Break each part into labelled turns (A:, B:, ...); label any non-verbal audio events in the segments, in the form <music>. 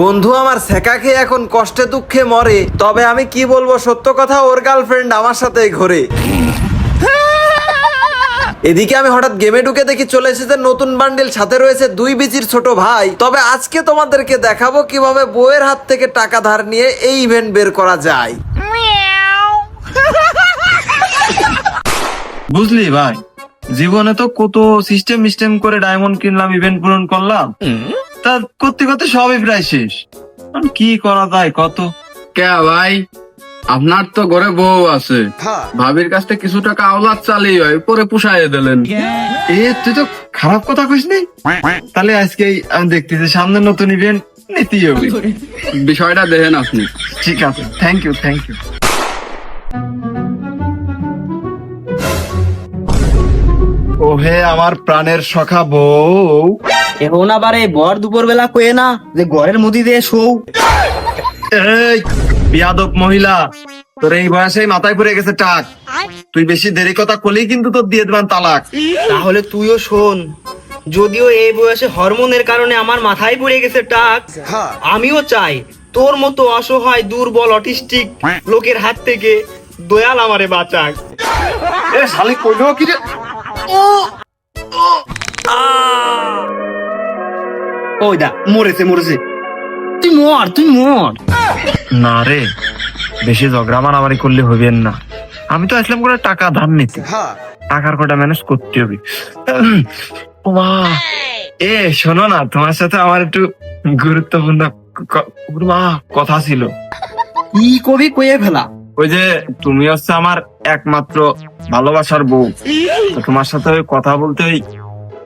A: বন্ধু আমার সেকা খেয়ে এখন কষ্টে দুঃখে মরে। তবে আমি কি বলব সত্য কথা ওর গার্লফ্রেন্ড আমার সাথে ঘোরে। এদিকে আমি হঠাৎ গেমে ঢুকে দেখি চলে এসেছে নতুন বান্ডেল সাথে রয়েছে দুই বিচির ছোট ভাই। তবে আজকে তোমাদেরকে দেখাবো কীভাবে বউয়ের হাত থেকে টাকা ধার নিয়ে এই ইভেন্ট বের করা যায়। <laughs>
B: বুঝলি ভাই জীবনে তো কত সিস্টেম সিস্টেম করে ডায়মন্ড কিনলাম ইভেন্ট পূরণ করলাম। তা করতে করতে সবই প্রায় শেষ। এখন কি করা যায় কত?
C: কে ভাই আপনার তো ঘরে বউ আছে। ভাবির কাছ থেকে কিছু টাকা আওলাদ চালিয়ে হয় পরে পুষাইয়ে দিলেন।
B: এ তুই তো খারাপ কথা কইস নি? তাহলে আজকে আমি দেখতেছি সামনে নতুন ইভেন্ট নিতেই হবে।
C: বিষয়টা দেখেন আপনি।
B: ঠিক আছে থ্যাংক ইউ থ্যাংক ইউ ওহে আমার প্রাণের সখা বউ।
D: এখন আবার এই বর দুপুর বেলা কয়ে না যে ঘরের মুদি দিয়ে শোও।
B: এই বিয়াদব মহিলা তোর এই বয়সে মাথায় পড়ে গেছে টাক। তুই বেশি দেরি কথা কলেই কিন্তু তোর দিয়ে দেবেন তালাক।
D: তাহলে তুইও শোন যদিও এই বয়সে হরমোনের কারণে আমার মাথায় পড়ে গেছে টাক আমিও চাই তোর মতো অসহায় দুর্বল অটিস্টিক লোকের হাত থেকে দয়াল আমারে বাঁচাক।
B: এ শালি কইলো কি রে?
D: ওই দা মরেছে মরেছে। তুই মর তুই মর।
B: না রে বেশি ঝগড়া মারামারি করলে হইবেন না। আমি তো আসলাম করে টাকা ধার নিতে। টাকার কটা ম্যানেজ করতে হবে। ওমা এ শোনো না তোমার সাথে আমার একটু গুরুত্বপূর্ণ কথা ছিল।
D: কি কবি কয়ে ফেলা।
B: ওই যে তুমি হচ্ছে আমার একমাত্র ভালোবাসার বউ। তোমার সাথে কথা বলতে ওই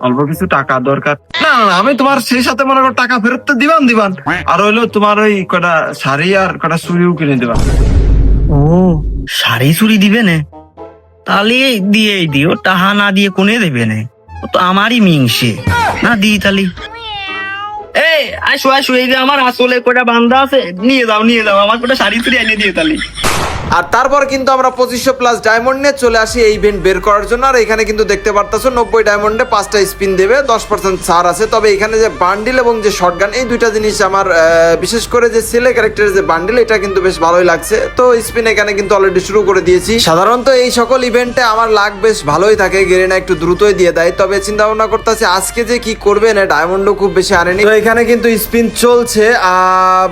B: অল্প কিছু টাকা দরকার। না না, আমি তোমার সেই সাথে মনে করো টাকা ফেরত তো দিবান দিবান আর হইল তোমার ওই কটা শাড়ি আর কটা চুড়িও কিনে দিবা
D: ও শাড়ি চুরি দিবে না? তাহলে দিয়েই দিও টাহা না দিয়ে কোনে দেবে না? ও তো আমারই মিংসে। না দি তালি এই আসো আসো এই যে আমার আসলে কটা বান্ধা আছে নিয়ে যাও নিয়ে যাও আমার কটা শাড়ি চুরি এনে দিয়ে তালি
A: আর তারপর কিন্তু আমরা পঁচিশশো প্লাস ডায়মন্ড নিয়ে চলে আসি এই ইভেন্ট বের করার জন্য। আর এখানে কিন্তু দেখতে পারতেছো, নব্বই ডায়মন্ডে পাঁচটা স্পিন দেবে, দশ পার্সেন্ট ছাড় আছে। তবে এখানে যে বান্ডিল এবং যে শর্টগান এই দুইটা জিনিস আমার বিশেষ করে যে ছেলে ক্যারেক্টারের যে বান্ডিল এটা কিন্তু বেশ ভালোই লাগছে। তো স্পিন এখানে কিন্তু অলরেডি শুরু করে দিয়েছি। সাধারণত এই সকল ইভেন্টে আমার লাগ বেশ ভালোই থাকে গেরিনা একটু দ্রুতই দিয়ে দেয়। তবে চিন্তা ভাবনা করতেছি, আজকে যে কি করবে, না ডায়মন্ডও খুব বেশি আনেনি তো এখানে কিন্তু স্পিন চলছে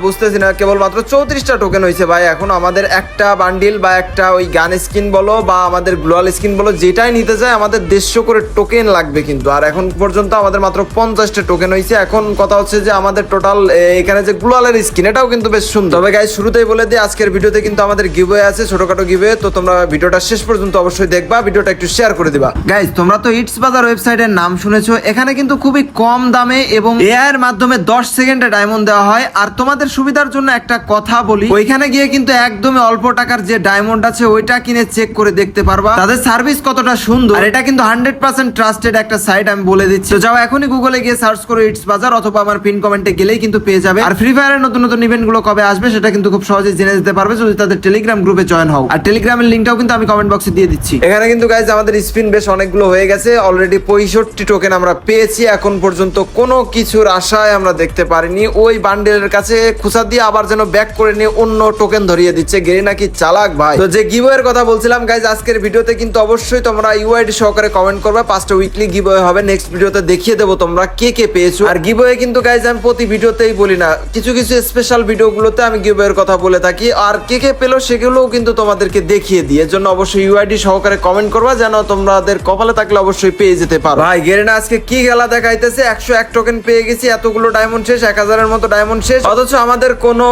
A: বুঝতেছি না, কেবলমাত্র চৌত্রিশটা টোকেন হয়েছে ভাই। এখন আমাদের একটা বান্ডিল বা একটা ওই গান স্কিন বলো বা আমাদের গ্লোয়াল স্কিন বলো, যেটাই নিতে চাই আমাদের দেড়শো করে টোকেন লাগবে কিন্তু। আর এখন পর্যন্ত আমাদের মাত্র পঞ্চাশটা টোকেন হয়েছে। এখন কথা হচ্ছে যে আমাদের টোটাল এখানে যে গ্লোয়ালের স্কিন, এটাও কিন্তু বেশ সুন্দর। তবে গাইজ শুরুতেই বলে দিই, আজকের ভিডিওতে কিন্তু আমাদের গিভওয়ে আছে, ছোটখাটো গিভওয়ে তো তোমরা ভিডিওটা শেষ পর্যন্ত অবশ্যই দেখবা, ভিডিওটা একটু শেয়ার করে দিবা। গাইজ তোমরা তো ইটস বাজার ওয়েবসাইটের নাম শুনেছো। এখানে কিন্তু খুবই কম দামে এবং এআই এর মাধ্যমে 10 সেকেন্ডে ডায়মন্ড দেওয়া হয়। আর তোমাদের সুবিধার জন্য একটা কথা বলি, ওইখানে গিয়ে কিন্তু একদমই অল্প টাকার যে ডায়মন্ড আছে, ওইটা কিনে চেক করে দেখতে পারবা। তাদের সার্ভিস কতটা সুন্দর। আর এটা কিন্তু হান্ড্রেড পার্সেন্ট ট্রাস্টেড একটা সাইট আমি বলে দিচ্ছি। যাও এখনই গুগলে গিয়ে সার্চ করো ইটস বাজার অথবা আমার পিন কমেন্টে গেলেই কিন্তু পেয়ে যাবে। আর ফ্রি ফায়ারের নতুন নতুন ইভেন্টগুলো কবে আসবে, সেটা কিন্তু খুব সহজে জেনে যেতে পারবে। যদি তাদের টেলিগ্রাম গ্রুপে জয়েন হও। আর টেলিগ্রামের লিঙ্কটাও কিন্তু আমি কমেন্ট বক্সে দিয়ে দিচ্ছি। এখানে কিন্তু গাইজ আমাদের স্পিন বেশ অনেকগুলো হয়ে গেছে। অলরেডি পঁয়ষট্টি টোকেন আমরা পেয়েছি। এখন পর্যন্ত কোনো কিছুর আশায় আমরা দেখতে পারিনি। ওই বান্ডেলের কাছে খুচা দিয়ে আবার যেন ব্যাক করে নিয়ে অন্য টোকেন ধরিয়ে দিচ্ছে। গেরি নাকি চালাক ভাই। তো যে গিভওয়ের কথা বলছিলাম গাইজ আজকের ভিডিওতে কিন্তু অবশ্যই তোমরা ইউআইডি সহকারে কমেন্ট করবে। পাঁচটা উইকলি গিভওয়ে হবে নেক্সট ভিডিওতে দেখিয়ে দেবো তোমরা কে কে পেয়েছ। আর গিভওয়ে কিন্তু গাইজ আমি প্রতি ভিডিওতেই বলি না। কিছু কিছু স্পেশাল ভিডিওগুলোতে আমি গিভওয়ের কথা বলে থাকি। আর কে কে পেল সেগুলোও কিন্তু তোমাদেরকে দেখিয়ে দিই। এর জন্য অবশ্যই ইউআইডি সহকারে কমেন্ট করবা যেন তোমাদের কপালে থাকলে অবশ্যই পেয়ে যেতে পারো। ভাই গেরেনা আজকে কি গেলা দেখাইতেছে? একশো এক টোকেন পেয়ে গেছি এতগুলো ডায়মন্ড শেষ এক হাজারের মতো ডায়মন্ড শেষ। অথচ আমাদের কোনো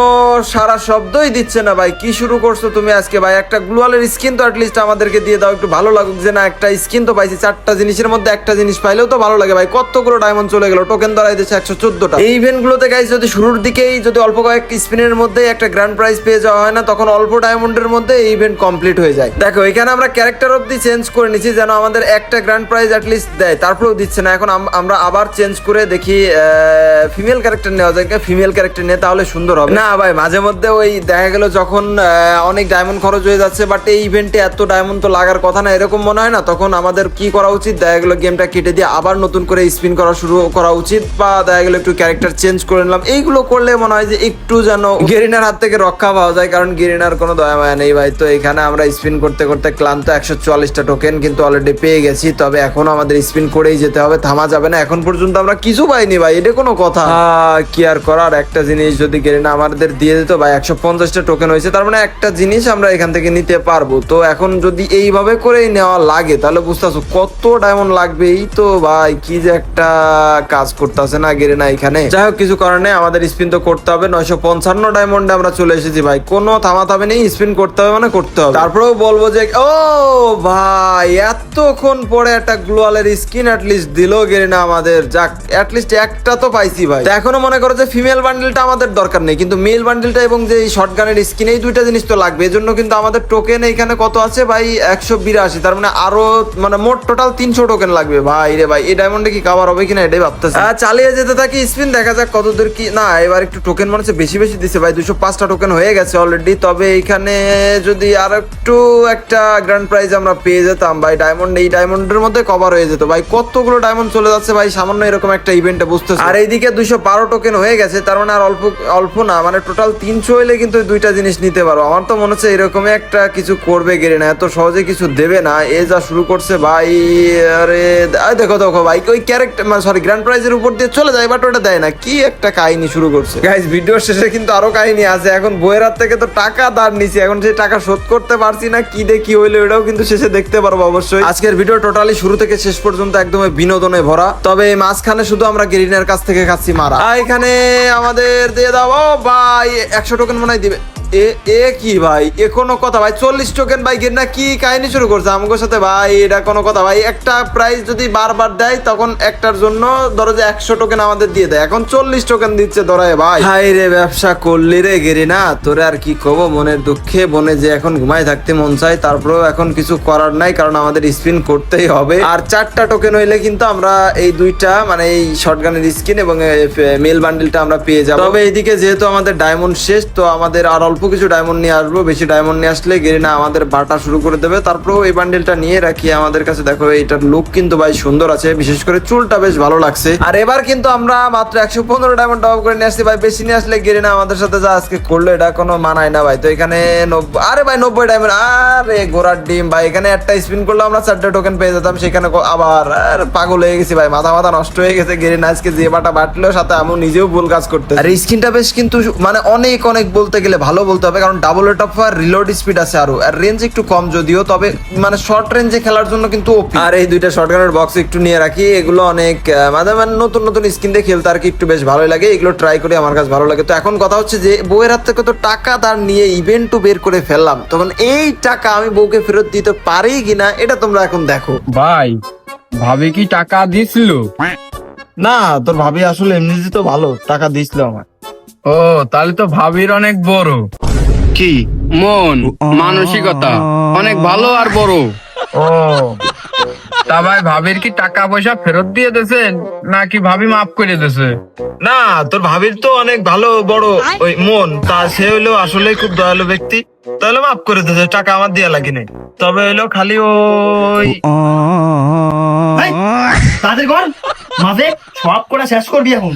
A: সারা শব্দই দিচ্ছে না ভাই। কি শুরু করছ তুমি? আজকে ভাই একটা গ্লোয়ালের স্কিন তো অ্যাটলিস্ট আমাদেরকে দিয়ে দাও, একটু ভালো লাগুক। যে না, একটা স্কিন তো পাইছি, চারটা জিনিসের মধ্যে একটা জিনিস পাইলেও তো ভালো লাগে ভাই। কতগুলো ডায়মন্ড চলে গেল? টোকেন ধরাই দিচ্ছে একশো চোদ্দটা। এই ইভেন্ট গুলোতে গাইজ যদি শুরুর দিকেই যদি অল্প কয়েক স্পিনের মধ্যে একটা গ্র্যান্ড প্রাইজ পেয়ে যাওয়া হয় না, তখন অল্প ডায়মন্ডের মধ্যে এই ইভেন্ট কমপ্লিট হয়ে যায়। দেখো, এখানে আমরা ক্যারেক্টার অব্দি চেঞ্জ করে নিচ্ছি যেন আমাদের একটা গ্র্যান্ড প্রাইজ অ্যাটলিস্ট দেয়। তারপরেও দিচ্ছে না। এখন আমরা আবার চেঞ্জ করে দেখি ফিমেল ক্যারেক্টার নেওয়া যায় ফিমেল ক্যারেক্টার নিয়ে তাহলে সুন্দর হবে। না ভাই, মাঝে মধ্যে ওই দেখা গেল যখন অনেক ডায়মন্ড খরচ হয়ে যাচ্ছে বাট এই ইভেন্টে এত ডায়মন্ড তো লাগার কথা না এরকম মনে হয় না? তখন আমাদের কি করা উচিত? দেখা গেলো গেমটা কেটে দিয়ে আবার নতুন করে স্পিন করা শুরু করা উচিত বা দেখা গেলো একটু ক্যারেক্টার চেঞ্জ করে নিলাম। এইগুলো করলে মনে হয় যে একটু যেন গেরিনার হাত থেকে রক্ষা পাওয়া যায় কারণ গেরিনার কোনো দয়া মায়া নেই ভাই। তো এখানে আমরা স্পিন করতে করতে ক্লান্ত একশো চুয়াল্লিশটা টোকেন কিন্তু অলরেডি পেয়ে গেছি তবে এখনও আমাদের স্পিন করেই যেতে হবে থামা যাবে না। এখন পর্যন্ত আমরা কিছু পাইনি ভাই এটা কোনো কথা। আহ, কি আর করার? একটা জিনিস যদি গেরিনা আমাদের দিয়ে দিত ভাই একশো পঞ্চাশটা টোকেন হয়েছে তার মানে একটা জিনিস আমরা এখান থেকে নিতে পারব। তো এখন যদি এইভাবে করেই নেওয়া লাগে, তাহলে বুঝতেছো কত ডায়মন্ড লাগবে? এই তো ভাই, কি যে একটা কাজ করতেছে না গেরিনা এখানে। যাই হোক কিছু কারণে আমাদের স্পিন তো করতে হবে। নয়শো পঞ্চান্ন ডায়মন্ডে আমরা চলে এসেছি ভাই। কোনো থামাথামি নেই স্পিন করতে হবে মানে করতে হবে। তারপরেও বলব যে, ও ভাই, এতক্ষণ পরে একটা গ্লোয়ালের স্কিন অ্যাটলিস্ট দিল গেরিনা আমাদের। যাক অ্যাটলিস্ট একটা তো পাইছি ভাই। এখনও মনে করো যে ফিমেল বান্ডেলটা আমাদের দরকার নেই, কিন্তু মেল বান্ডেলটা এবং যে শর্ট গানের স্কিন এই দুইটা জিনিস তো লাগবে এজন্য কিন্তু আমাদের টোকেন এখানে কত আছে ভাই? একশো বিরাশি। তার মানে আরও মানে মোট টোটাল তিনশো টোকেন লাগবে। ভাই রে ভাই এই ডায়মন্ডে কি কাভার হবে কিনা? এটাই ভাবতেছি। চালিয়ে যেতে থাকি স্পিন দেখা যাক কত দূর কি না এবার একটু টোকেন মনে হচ্ছে বেশি বেশি দিছে। ভাই দুশো পাঁচটা টোকেন হয়ে গেছে অলরেডি তবে এখানে যদি আর একটু একটা গ্র্যান্ড প্রাইজ আমরা পেয়ে যেতাম ভাই ডায়মন্ড এই ডায়মন্ডের মধ্যে কভার হয়ে যেত। ভাই কতগুলো ডায়মন্ড চলে যাচ্ছে ভাই? সামান্য এরকম একটা ইভেন্টে বুঝতে আর এইদিকে দুশো বারো টোকেন হয়ে গেছে। তার মানে আর অল্প অল্প না মানে টোটাল তিনশো হইলে কিন্তু দুইটা জিনিস নিতে পারো। আমার তো মনে হচ্ছে এরকমই একটা কিছু করবে গেরে না এত সহজে কিছু দেবে না এ যা শুরু করছে ভাই আরে দেখো দেখো ভাই ওই ক্যারেক্টার মানে সরি গ্র্যান্ড প্রাইজের উপর দিয়ে চলে যায় বাট ওটা দেয় না কি একটা কাহিনী শুরু করছে। গাইজ ভিডিও শেষে কিন্তু আরও কাহিনী আছে এখন বইয়ের হাত থেকে তো টাকা দাঁড় নিছি এখন সেই টাকা শোধ করতে পারছি না কি কি হইল এটাও কিন্তু শেষে দেখতে পারব অবশ্যই। আজকের ভিডিও টোটালি শুরু থেকে শেষ পর্যন্ত একদম বিনোদনে ভরা তবে এই মাঝখানে শুধু আমরা গেরিনার কাছ থেকে খাচ্ছি মারা। এখানে আমাদের দিয়ে দাও ভাই একশো টোকেন মনে হয় দিবে। এ এ কি ভাই? এ কোনো কথা ভাই? চল্লিশ টোকেন ভাই গেরিনা কি কাহিনী শুরু করছে? আমাদের সাথে ভাই, এটা কোনো কথা ভাই? একটা প্রাইস যদি বারবার দেয়, তখন একটার জন্য ধরো যে একশো টোকেন আমাদের দিয়ে দেয়। এখন চল্লিশ টোকেন দিচ্ছে ধরায় ভাই। হাই রে, ব্যবসা করলি রে গেরি না তোরে আর কি কব? মনের দুঃখে বনে যে এখন ঘুমায় থাকতে মন চায়, তারপরেও এখন কিছু করার নাই, কারণ আমাদের স্পিন করতেই হবে। আর চারটা টোকেন হইলে কিন্তু আমরা এই দুইটা মানে এই শর্টগানের স্কিন এবং মেল বান্ডেলটা আমরা পেয়ে যাব। তবে এইদিকে যেহেতু আমাদের ডায়মন্ড শেষ, তো আমাদের আর অল্প কিছু ডায়মন্ড নিয়ে আসব, বেশি ডায়মন্ড নিয়ে আসলে গেরিনা আমাদের বাটা শুরু করে দেবে। তারপরেও এই বান্ডেলটা নিয়ে রাখি আমাদের কাছে। দেখো এইটার লুক কিন্তু ভাই সুন্দর আছে, বিশেষ করে চুলটা বেশ ভালো লাগছে। আর এবার কিন্তু আমরা মাত্র একশো পনেরো ডায়মন্ড ডব করে নিয়ে আসছি। ভাই, বেশি নিয়ে আসলে গেরিনা আমাদের সাথে যা আজকে করল, এটা কোনো মানায় না ভাই। তো এখানে আরে ভাই, নব্বই ডায়মন্ড আরে গোড়ার ডিম ভাই। এখানে একটা স্পিন করলে আমরা চারটে টোকেন পেয়ে যেতাম, সেখানে আবার পাগল হয়ে গেছি ভাই। মাথা মাথা নষ্ট হয়ে গেছে, গেরিনা আজকে যে বাটা বাটলো, সাথে আমি নিজেও ভুল কাজ করতে আর স্কিনটা বেশ কিন্তু মানে অনেক অনেক বলতে গেলে ভালো বলতে হবে কারণ ডাবল এট অফ আর রিলোড স্পিড আছে আরও। আর রেঞ্জ একটু কম যদিও তবে মানে শর্ট রেঞ্জে খেলার জন্য কিন্তু আর এই দুইটা শর্টগানের বক্স একটু নিয়ে রাখি এগুলো অনেক আহ, মানে মানে নতুন নতুন স্কিন দিয়ে খেলতে আর কি একটু বেশ ভালোই লাগে এগুলো ট্রাই করে আমার কাছে ভালো লাগে। তো এখন কথা হচ্ছে যে বউয়ের হাত থেকে তো টাকা তার নিয়ে ইভেন্টও বের করে ফেললাম তখন এই টাকা আমি বউকে ফেরত দিতে পারি কিনা এটা তোমরা এখন দেখো।
C: ভাই ভাবি কি টাকা দিছিল?
B: না তোর ভাবি আসলে এমনিতে তো ভালো টাকা দিছিল আমার।
C: ও তাহলে তো ভাবির অনেক বড়।
B: কি?
C: মন মানসিকতা অনেক ভালো আর বড়।
B: ও
C: তা ভাই ভাবির কি টাকা পয়সা ফেরত দিয়ে দেছেন নাকি ভাবি মাফ করে দেছে
B: না তোর ভাবির তো অনেক ভালো বড়। ওই মন তা সে হইল আসলে খুব দয়ালু ব্যক্তি। তাহলে মাফ করে দিতে টাকা আমার দেয়া লাগে নাই তবে হইল খালি ওই
D: তাদের ঘর? মাঝে সব করা শেষ করবি এখন।